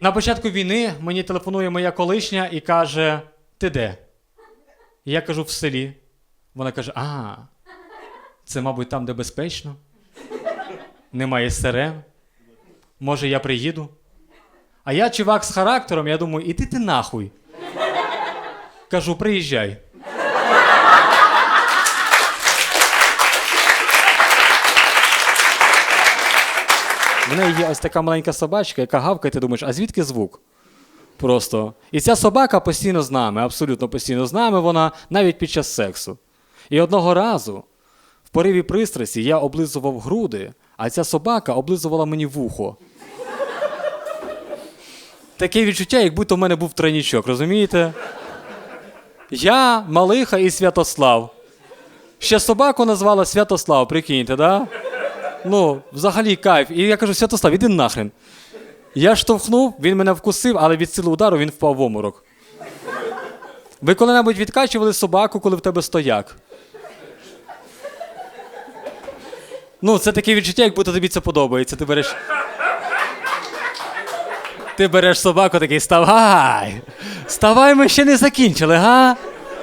На початку війни мені телефонує моя колишня і каже: Ти де? Я кажу, в селі. Вона каже: А, це, мабуть, там, де безпечно. Немає сирен. Може, я приїду. А я чувак з характером, я думаю, іди ти нахуй. Кажу, приїжджай. В неї є ось така маленька собачка, яка гавкає, ти думаєш, а звідки звук? Просто. І ця собака постійно з нами, абсолютно постійно з нами, вона навіть під час сексу. І одного разу, в пориві пристрасті, я облизував груди, а ця собака облизувала мені вухо. Таке відчуття, як будто в мене був тройнічок, розумієте? Я, Малиха і Святослав. Ще собаку назвала Святослав, прикиньте, да? Ну, взагалі кайф. І я кажу, Святослав, іди нахрен. Я штовхнув, він мене вкусив, але від сили удару він впав в оморок. Ви коли-небудь відкачували собаку, коли в тебе стояк? Ну, це таке відчуття, як будто тобі це подобається. Ти береш. Ти береш собаку такий, ставай! Ставай, ми ще не закінчили, га?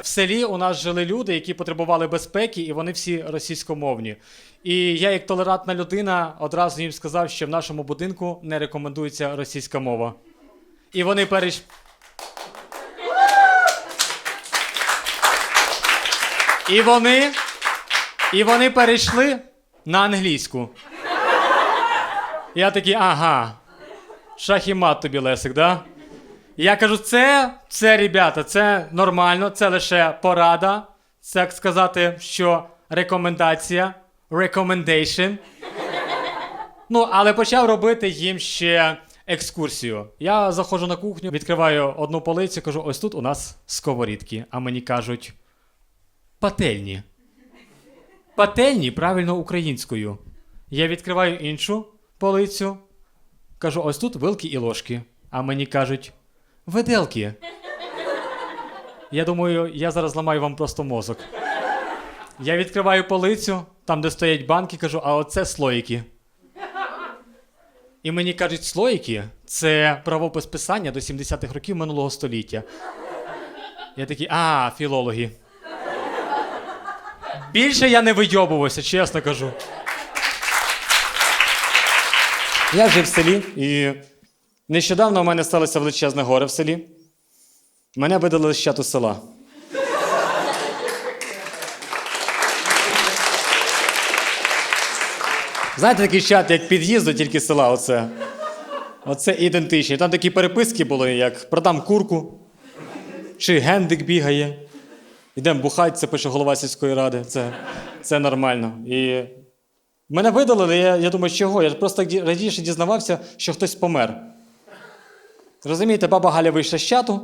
В селі у нас жили люди, які потребували безпеки, і вони всі російськомовні. І я, як толерантна людина, одразу їм сказав, що в нашому будинку не рекомендується російська мова. І вони перейш... І вони. І вони перейшли на англійську. Я такий, ага. Шах тобі, Лесик, да? Я кажу, це, це, ребята, це нормально, це лише порада. Це як сказати, що рекомендація, recommendation. Ну, але почав робити їм ще екскурсію. Я заходжу на кухню, відкриваю одну полицю, кажу: ось тут у нас сковорідки. А мені кажуть, пательні. Пательні правильно українською. Я відкриваю іншу полицю, кажу: ось тут вилки і ложки. А мені кажуть, виделки. Я думаю, я зараз зламаю вам просто мозок. Я відкриваю полицю, там, де стоять банки, кажу, а оце слоїки. І мені кажуть, слоїки це правопис писання до 70-х років минулого століття. Я такий, а, філологи. Більше я не вийобувався, чесно кажу. Я жив в селі, і нещодавно у мене сталося величезне горе в селі. Мене видали з чату села. Знаєте, такий чат, як під'їзду, тільки села, оце. Оце ідентичні. Там такі переписки були, як продам курку, чи гендик бігає. Йдемо бухать, це пише голова сільської ради. Це, це нормально. І мене видалили, я, я думаю, чого? Я просто радіше дізнавався, що хтось помер. Розумієте, баба Галя вийшла з чату.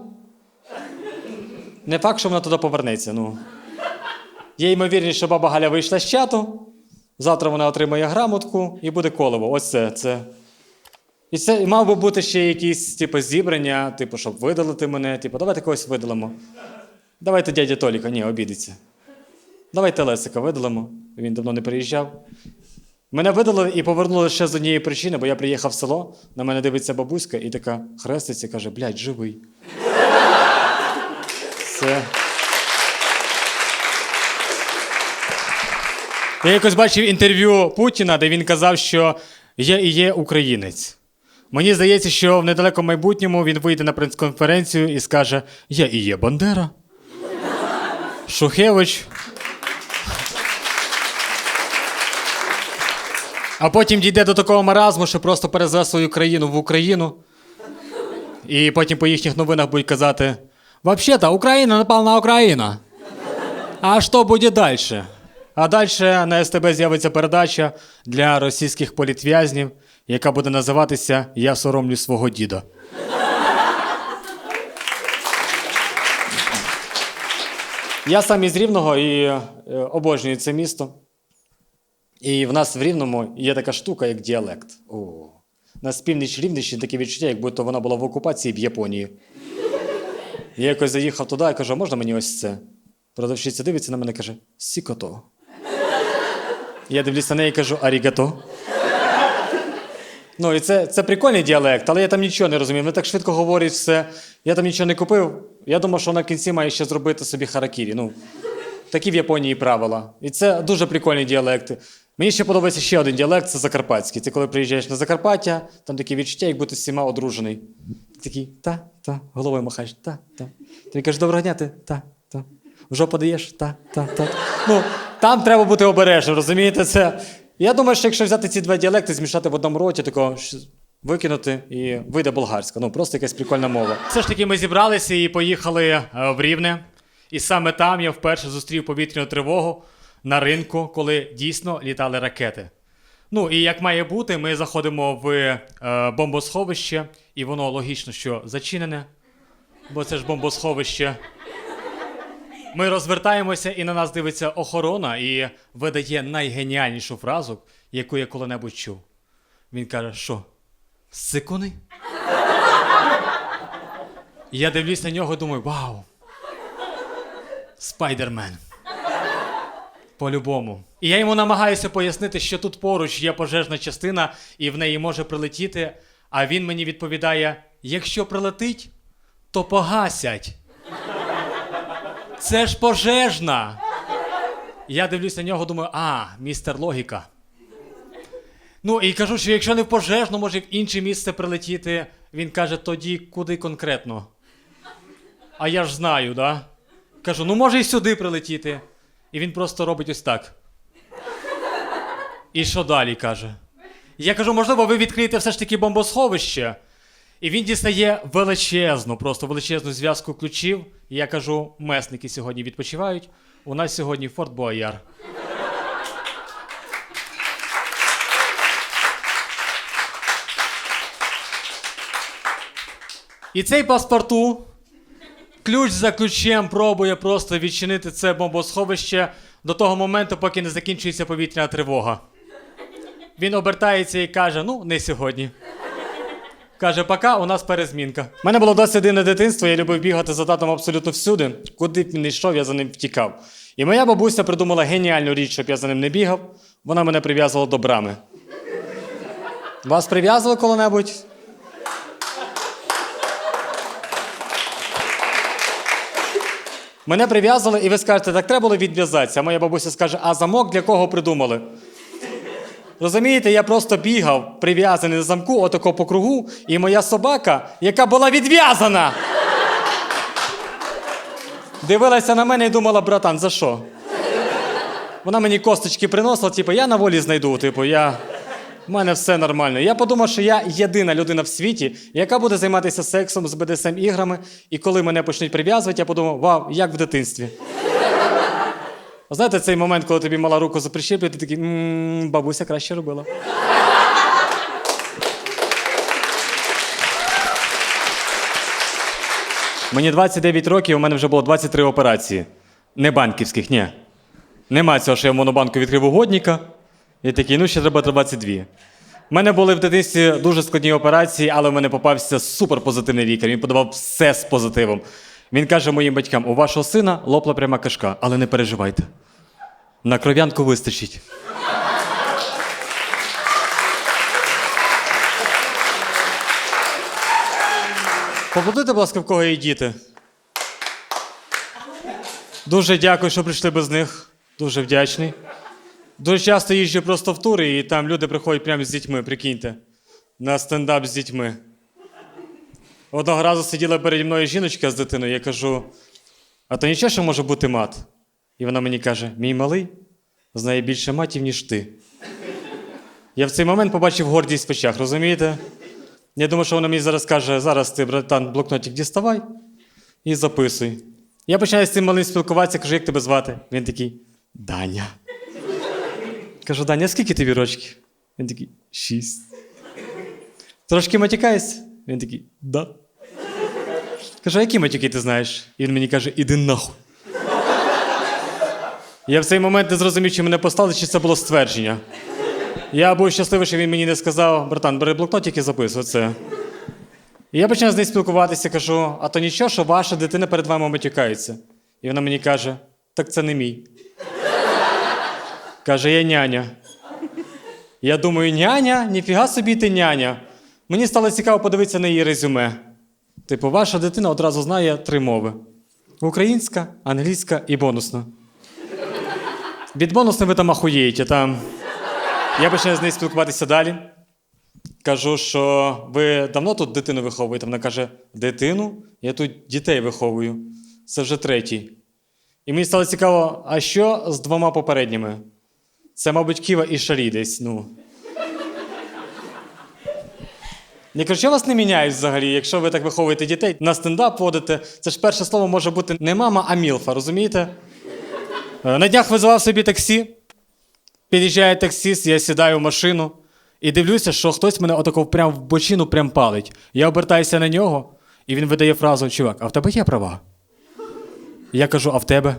Не факт, що вона туди повернеться. Ну. Є ймовірність, що баба Галя вийшла з чату. Завтра вона отримає грамотку і буде колево. Ось це. це. І це мав би бути ще якісь типу, зібрання, типу, щоб видалити мене. Типу, давайте когось видалимо. Давайте дядя Толіка, ні, обідеться. Давайте Лесика видалимо. Він давно не приїжджав. Мене видали і повернули ще з однієї причини, бо я приїхав в село, на мене дивиться бабуська і така хреститься, каже, блядь, живий. Це. Я якось бачив інтерв'ю Путіна, де він казав, що я і є українець. Мені здається, що в недалекому майбутньому він вийде на прес-конференцію і скаже: Я і є Бандера. Шухевич. А потім дійде до такого маразму, що просто перезве свою країну в Україну. І потім по їхніх новинах будуть казати: Вообще-то Україна напала на Україну. А що буде далі? А далі на СТБ з'явиться передача для російських політв'язнів, яка буде називатися Я соромлю свого діда. Я сам із Рівного і е, обожнюю це місто. І в нас в Рівному є така штука, як діалект. О. На північ Рівнищі таке відчуття, як будто вона була в окупації в Японії. Я якось заїхав туди і кажу, можна мені ось це? Продавщиця дивиться на мене і каже: Сікото. Я дивлюся на неї і кажу, арігато. Ну, і це, це прикольний діалект, але я там нічого не розумів. Вони так швидко говорять все. Я там нічого не купив. Я думав, що в кінці має ще зробити собі харакірі. Ну, такі в Японії правила. І це дуже прикольні діалекти. Мені ще подобається ще один діалект це закарпатський. Це коли приїжджаєш на Закарпаття, там таке відчуття, як будто з всіма одружений. Такий та, та, головою махаєш, та, та. Ти кажеш, доброго дня, ти та, та. В жопу даєш, та, та, та. Ну, там треба бути обережним, розумієте? Це. Я думаю, що якщо взяти ці два діалекти, змішати в одному роті, такого викинути і вийде болгарська. Ну, просто якась прикольна мова. Все ж таки, ми зібралися і поїхали е, в Рівне. І саме там я вперше зустрів повітряну тривогу на ринку, коли дійсно літали ракети. Ну і як має бути, ми заходимо в е, бомбосховище, і воно логічно, що зачинене, бо це ж бомбосховище. Ми розвертаємося, і на нас дивиться охорона і видає найгеніальнішу фразу, яку я коли-небудь чув. Він каже, що? Сикуни? Я дивлюсь на нього і думаю, вау! Спайдермен. По-любому. І я йому намагаюся пояснити, що тут поруч є пожежна частина, і в неї може прилетіти. А він мені відповідає: якщо прилетить, то погасять. Це ж пожежна. Я дивлюсь на нього, думаю, а, містер логіка. Ну і кажу, що якщо не в пожежну, може в інше місце прилетіти. Він каже, тоді куди конкретно? А я ж знаю, да? Кажу, ну може і сюди прилетіти. І він просто робить ось так. І що далі каже? Я кажу, можливо, ви відкриєте все ж таки бомбосховище. І він дістає величезну, просто величезну зв'язку ключів. І я кажу, месники сьогодні відпочивають. У нас сьогодні Форт Бояр. І цей паспорту ключ за ключем пробує просто відчинити це бомбосховище до того моменту, поки не закінчується повітряна тривога. Він обертається і каже: ну, не сьогодні. Каже, пока у нас перезмінка. У мене було досить дивне дитинство, я любив бігати за татом абсолютно всюди. Куди б він йшов, я за ним втікав. І моя бабуся придумала геніальну річ, щоб я за ним не бігав. Вона мене прив'язувала до брами. Вас прив'язували коли-небудь? Мене прив'язали, і ви скажете, так треба було відв'язатися. А моя бабуся скаже, а замок для кого придумали? Розумієте, я просто бігав, прив'язаний на замку, отако по кругу, і моя собака, яка була відв'язана, дивилася на мене і думала, братан, за що? Вона мені косточки приносила, типу, я на волі знайду, типу, я. У мене все нормально. Я подумав, що я єдина людина в світі, яка буде займатися сексом з БДСМ іграми, і коли мене почнуть прив'язувати, я подумав, вау, як в дитинстві. Знаєте, цей момент, коли тобі мала руку заприщеплює, ти такий, «М, бабуся краще робила. Мені 29 років, у мене вже було 23 операції. Не банківських, ні. Нема цього, що я в монобанку відкрив угодника. І такий, ну ще треба 22. У мене були в дитинстві дуже складні операції, але в мене попався суперпозитивний лікар. Він подавав все з позитивом. Він каже моїм батькам: у вашого сина лопла пряма кишка, але не переживайте. На кров'янку вистачить. Поплодуйте, будь ласка, в кого є діти. Дуже дякую, що прийшли без них. Дуже вдячний. Дуже часто їжджу просто в тури, і там люди приходять прямо з дітьми, прикиньте, на стендап з дітьми. Одного разу сиділа переді мною жіночка з дитиною, я кажу: а то нічого, що може бути мат? І вона мені каже: мій малий знає більше матів, ніж ти. Я в цей момент побачив гордість в очах, розумієте? Я думаю, що вона мені зараз каже: зараз ти, братан, блокнотик діставай і записуй. Я починаю з цим малим спілкуватися, кажу, як тебе звати? Він такий Даня. Кажу, Даня, скільки тобі рочків? Він такий, шість. Трошки матюкаєшся? Він такий, да. Кажу, які матюки ти знаєш? І він мені каже, іди нахуй. Я в цей момент не зрозумів, чи мене послали, чи це було ствердження. Я був щасливий, що він мені не сказав, братан, бери блокнотик і записуй це. І я починаю з нею спілкуватися, кажу, а то нічого, що ваша дитина перед вами матюкається. І вона мені каже, так це не мій. Каже, я няня. Я думаю, няня, ніфіга собі ти няня. Мені стало цікаво подивитися на її резюме. Типу, ваша дитина одразу знає три мови: українська, англійська і бонусна. Від бонусної ви там ахуєєте. Там. Я починаю з нею спілкуватися далі. Кажу, що ви давно тут дитину виховуєте? Вона каже: дитину? Я тут дітей виховую. Це вже третій. І мені стало цікаво, а що з двома попередніми? Це, мабуть, Ківа і Шарі десь, ну. Я кажу, що вас не міняють взагалі, якщо ви так виховуєте дітей, на стендап водите. Це ж перше слово може бути не мама, а мілфа, розумієте? Е, На днях визивав собі таксі. Під'їжджає таксіст, я сідаю в машину і дивлюся, що хтось мене отако прям в бочину прям палить. Я обертаюся на нього, і він видає фразу: чувак, а в тебе є права? Я кажу, а в тебе?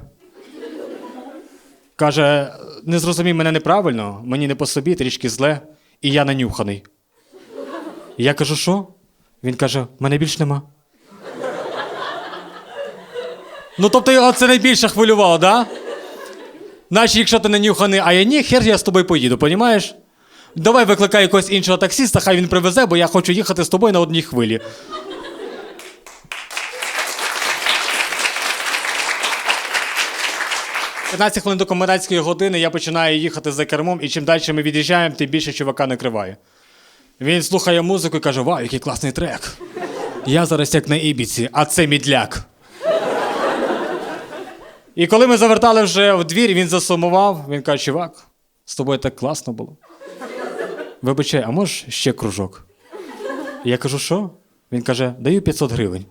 Каже, не зрозумій мене неправильно, мені не по собі, трішки зле, і я нанюханий. Я кажу, що? Він каже, мене більш нема. Ну, тобто його це найбільше хвилювало, да? Наче якщо ти нанюханий, а я ні, хер я з тобою поїду, понімаєш? Давай викликай якогось іншого таксиста, хай він привезе, бо я хочу їхати з тобою на одній хвилі. «15 хвилин до комендантської години я починаю їхати за кермом, і чим далі ми від'їжджаємо, тим більше чувака накриває. Він слухає музику і каже: Вау, який класний трек. Я зараз як на Ібіці, а це мідляк. І коли ми завертали вже в двір, він засумував, він каже: чувак, з тобою так класно було. Вибачай, а можеш ще кружок? Я кажу, що? Він каже, даю 500 гривень.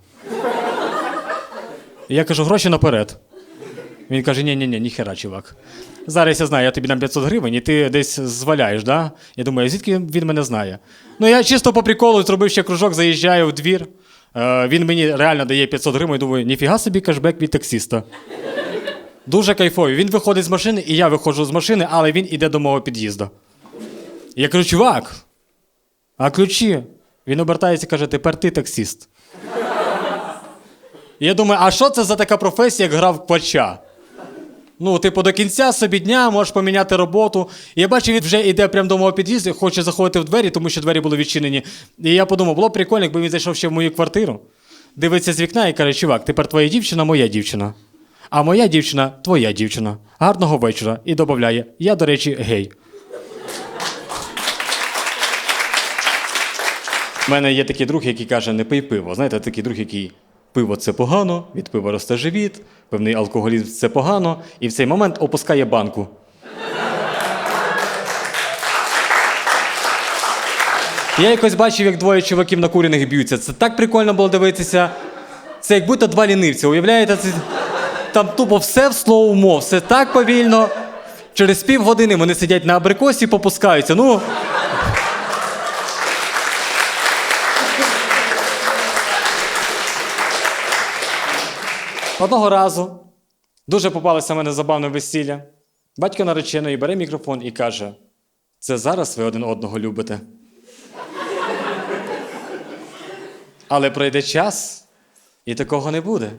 Я кажу, гроші наперед. Він каже: ні, ні, ні, ніхера, чувак. Зараз я знаю, я тобі дам 500 гривень, і ти десь зваляєш, да? Я думаю, звідки він мене знає? Ну, я чисто по приколу зробив ще кружок, заїжджаю в двір. Е, він мені реально дає 500 гривень, думаю, ніфіга собі кешбек від таксіста. Дуже кайфовий. Він виходить з машини, і я виходжу з машини, але він іде до мого під'їзду. Я кажу, чувак, а ключі? Він обертається і каже, тепер ти таксіст. Я думаю, а що це за така професія, як грав квача? Ну, типу, до кінця собі дня можеш поміняти роботу. І я бачу, він вже йде прямо до мого під'їзду, хоче заходити в двері, тому що двері були відчинені. І я подумав, було б прикольно, якби він зайшов ще в мою квартиру, дивиться з вікна і каже: чувак, тепер твоя дівчина моя дівчина. А моя дівчина твоя дівчина. Гарного вечора. І додає: я, до речі, гей. У мене є такий друг, який каже, не пий пиво. Знаєте, такий друг, який пиво це погано, від пива росте живіт, певний алкоголізм це погано, і в цей момент опускає банку. Я якось бачив, як двоє чуваків накурених б'ються. Це так прикольно було дивитися. Це як будто два лінивця, уявляєте? Це... Там тупо все в слоумо, все так повільно. Через півгодини вони сидять на абрикосі попускаються. Ну. Одного разу дуже попалося мене забавне весілля. Батько нареченої бере мікрофон і каже: це зараз ви один одного любите. Але пройде час, і такого не буде.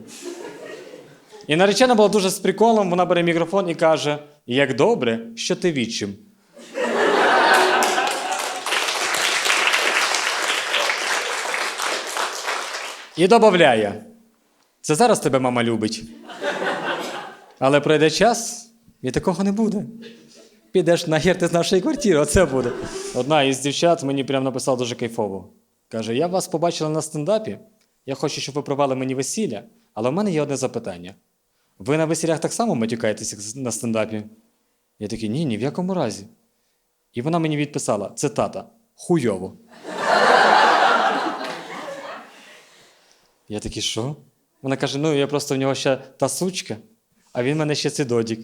І наречена була дуже з приколом, вона бере мікрофон і каже: як добре, що ти відчим. І додає. Це зараз тебе мама любить. Але пройде час, і такого не буде. Підеш нахер ти з нашої квартири, оце буде. Одна із дівчат мені прямо написала дуже кайфово. Каже: Я вас побачила на стендапі. Я хочу, щоб ви провели мені весілля, але в мене є одне запитання. Ви на весіллях так само матюкаєтеся на стендапі? Я такий, ні, ні в якому разі. І вона мені відписала: цитата хуйово. Я такий, що? Вона каже: ну я просто в нього ще та сучка, а він в мене ще цидодік.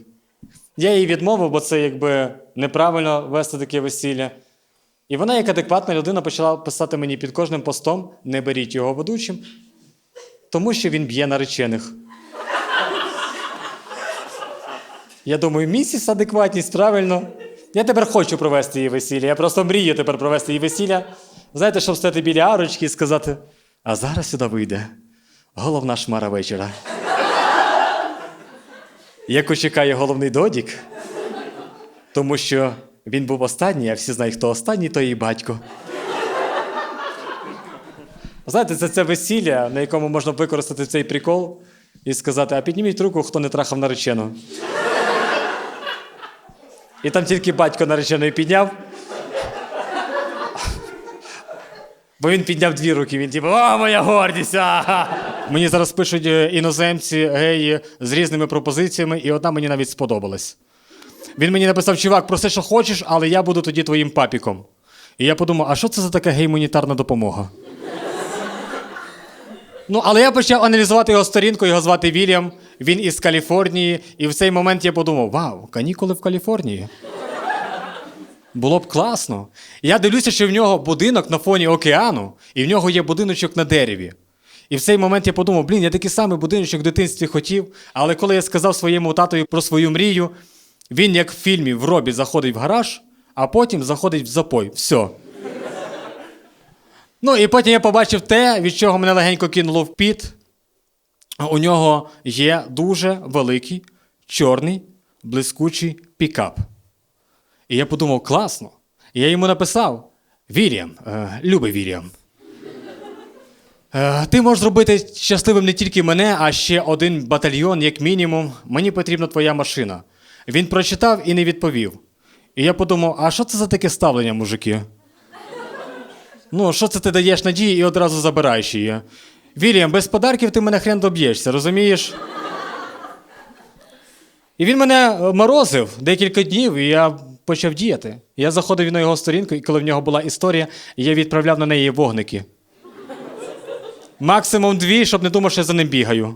Я їй відмовив, бо це якби неправильно вести таке весілля. І вона, як адекватна людина, почала писати мені під кожним постом: не беріть його ведучим, тому що він б'є наречених. Я думаю, місіс адекватність, правильно. Я тепер хочу провести її весілля. Я просто мрію тепер провести її весілля. Знаєте, щоб стати біля арочки і сказати: а зараз сюди вийде головна шмара вечора. Яку чекає головний додік, тому що Він був останній, а всі знають, хто останній, то її батько. Знаєте, це це весілля, на якому можна використати цей прикол і сказати: а підніміть руку, хто не трахав наречену. І там тільки батько нареченої підняв. Бо він підняв дві руки, він типу, о, моя гордість! а-ха!» Мені зараз пишуть е, іноземці, геї з різними пропозиціями, і одна мені навіть сподобалась. Він мені написав: чувак, проси, що хочеш, але я буду тоді твоїм папіком. І я подумав, а що це за така геймонітарна допомога? Ну, але я почав аналізувати його сторінку, його звати Вільям, він із Каліфорнії, і в цей момент я подумав: вау, канікули в Каліфорнії. Було б класно. Я дивлюся, що в нього будинок на фоні океану, і в нього є будиночок на дереві. І в цей момент я подумав, блін, я такий самий будиночок в дитинстві хотів, але коли я сказав своєму татові про свою мрію, він, як в фільмі в робі, заходить в гараж, а потім заходить в запой. Все. Ну і потім я побачив те, від чого мене легенько кинуло в піт. У нього є дуже великий, чорний, блискучий пікап. І я подумав, класно. І я йому написав: Вільям, е, любий Вільям. Е, ти можеш зробити щасливим не тільки мене, а ще один батальйон, як мінімум. Мені потрібна твоя машина. Він прочитав і не відповів. І я подумав, а що це за таке ставлення, мужики? Ну, що це ти даєш надії і одразу забираєш її? Вільям, без подарків ти мене хрен доб'єшся, розумієш? І він мене морозив декілька днів, і я почав діяти. Я заходив на його сторінку, і коли в нього була історія, я відправляв на неї вогники. Максимум дві, щоб не думав, що я за ним бігаю.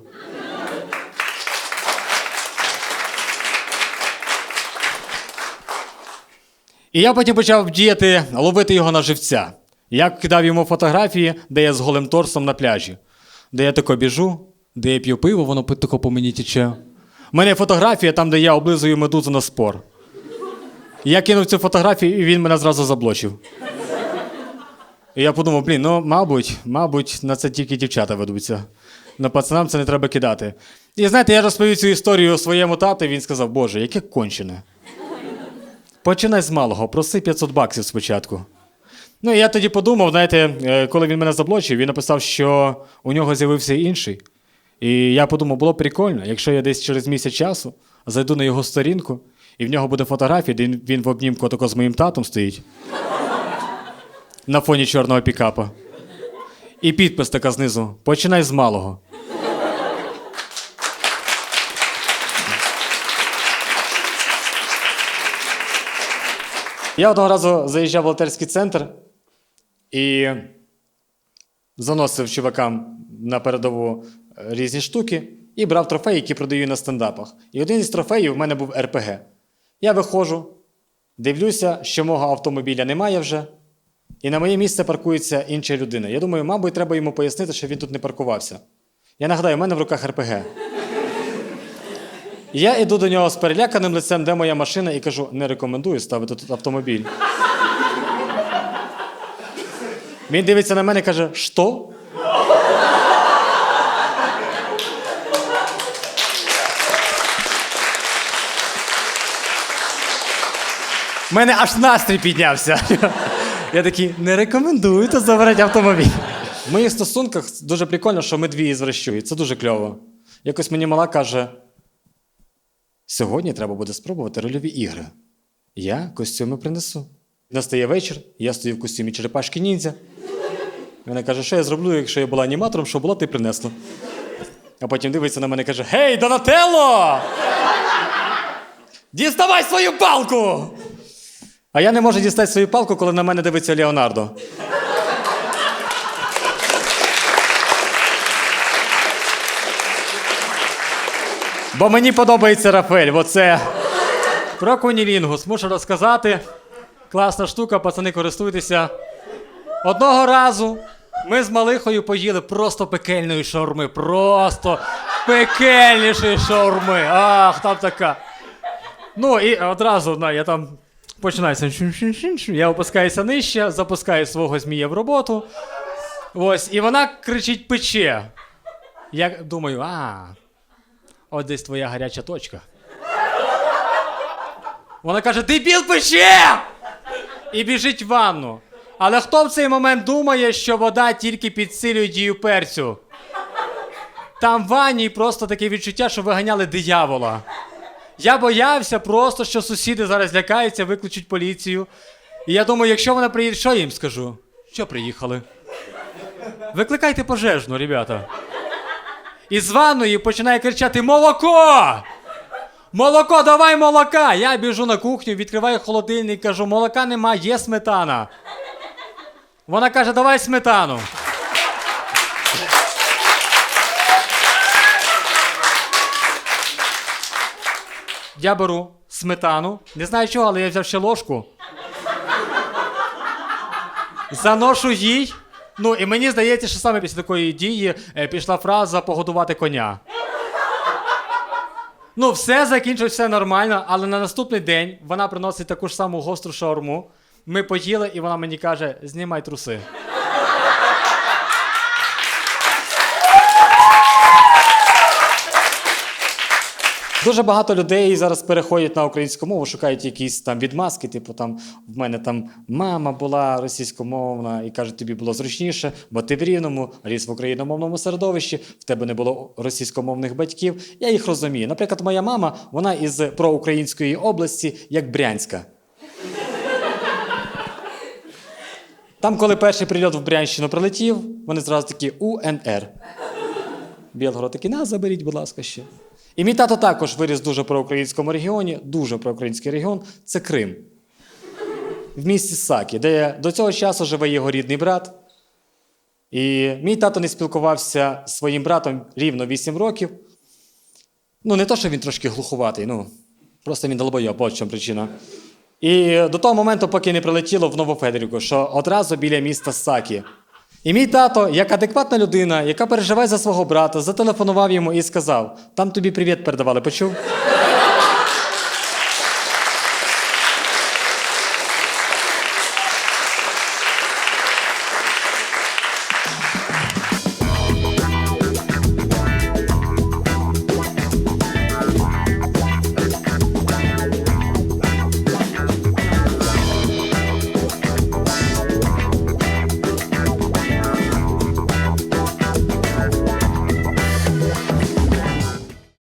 І я потім почав діяти, ловити його на живця. Я кидав йому фотографії, де я з голим торсом на пляжі, де я тако біжу, де я п'ю пиво, воно тако по мені тече. У мене фотографія там, де я облизую медузу на спор. Я кинув цю фотографію, і він мене зразу заблочив. І я подумав, блін, ну, мабуть, мабуть, на це тільки дівчата ведуться. На пацанам це не треба кидати. І знаєте, я розповів цю історію своєму тату, і він сказав, Боже, яке кончене. Починай з малого, проси 500 баксів спочатку. Ну, і я тоді подумав, знаєте, е, коли він мене заблочив, він написав, що у нього з'явився інший. І я подумав, було б прикольно, якщо я десь через місяць часу зайду на його сторінку, і в нього буде фотографія, де він- в обнімку тако з моїм татом стоїть. На фоні чорного пікапа. І підпис така знизу: Починай з малого. Я одного разу заїжджав в волонтерський центр і заносив чувакам на передову різні штуки і брав трофеї, які продаю на стендапах. І один із трофеїв в мене був РПГ. Я виходжу, дивлюся, що мого автомобіля немає вже, і на моє місце паркується інша людина. Я думаю, мабуть, треба йому пояснити, що він тут не паркувався. Я нагадаю, в мене в руках РПГ. Я йду до нього з переляканим лицем, де моя машина, і кажу: не рекомендую ставити тут автомобіль. Він дивиться на мене і каже: що? У мене аж настрій піднявся. Я такий, не рекомендую тут забирати автомобіль. В моїх стосунках дуже прикольно, що ми дві ізвращують. Це дуже кльово. Якось мені мала каже: сьогодні треба буде спробувати рольові ігри. Я костюми принесу. Настає вечір, я стою в костюмі черепашки ніндзя. Вона каже, що я зроблю, якщо я була аніматором, що була, ти принесла. А потім дивиться на мене і каже: Гей, Донателло! Діставай свою палку! А я не можу дістати свою палку, коли на мене дивиться Леонардо. Бо мені подобається Рафель. Оце. Про кунілінгус мушу розказати. Класна штука, пацани, користуйтеся. Одного разу ми з Малихою поїли просто пекельної шаурми. Просто пекельнішої шаурми. Ах, там така. Ну і одразу на, я там починається. Я опускаюся нижче, запускаю свого змія в роботу. Ось, і вона кричить пече. Я думаю, а, от десь твоя гаряча точка. Вона каже: Дебіл пече! І біжить в ванну. Але хто в цей момент думає, що вода тільки підсилює дію перцю? Там в ванні просто таке відчуття, що виганяли диявола. Я боявся просто, що сусіди зараз лякаються, викличуть поліцію. І я думаю, якщо вона приїде, що я їм скажу? Що приїхали? Викликайте пожежну, ребята. І з ванної починає кричати Молоко! Молоко, давай молока! Я біжу на кухню, відкриваю холодильник, кажу, молока нема, є сметана. Вона каже, давай сметану. Я беру сметану. Не знаю чого, але я взяв ще ложку. Заношу їй. Ну, і мені здається, що саме після такої дії е, пішла фраза погодувати коня. Ну, все закінчилось, все нормально, але на наступний день вона приносить таку ж саму гостру шаурму. Ми поїли, і вона мені каже: знімай труси. Дуже багато людей зараз переходять на українську мову, шукають якісь там відмазки. Типу, там в мене там мама була російськомовна і каже, тобі було зручніше, бо ти в рівному ріс в україномовному середовищі, в тебе не було російськомовних батьків. Я їх розумію. Наприклад, моя мама, вона із проукраїнської області, як Брянська. Там, коли перший прильот в Брянщину прилетів, вони зразу такі УНР. Білгород такий, на, заберіть, будь ласка, ще. І мій тато також виріс дуже проукраїнському регіоні, дуже проукраїнський регіон це Крим. В місті Сакі, де до цього часу живе його рідний брат. І мій тато не спілкувався з своїм братом рівно 8 років. Ну, не то, що він трошки глухуватий, ну, просто він долбойоб, от чому причина. І до того моменту, поки не прилетіло в Новофедерівку, що одразу біля міста Сакі. І мій тато, як адекватна людина, яка переживає за свого брата, зателефонував йому і сказав: там тобі привіт передавали, почув?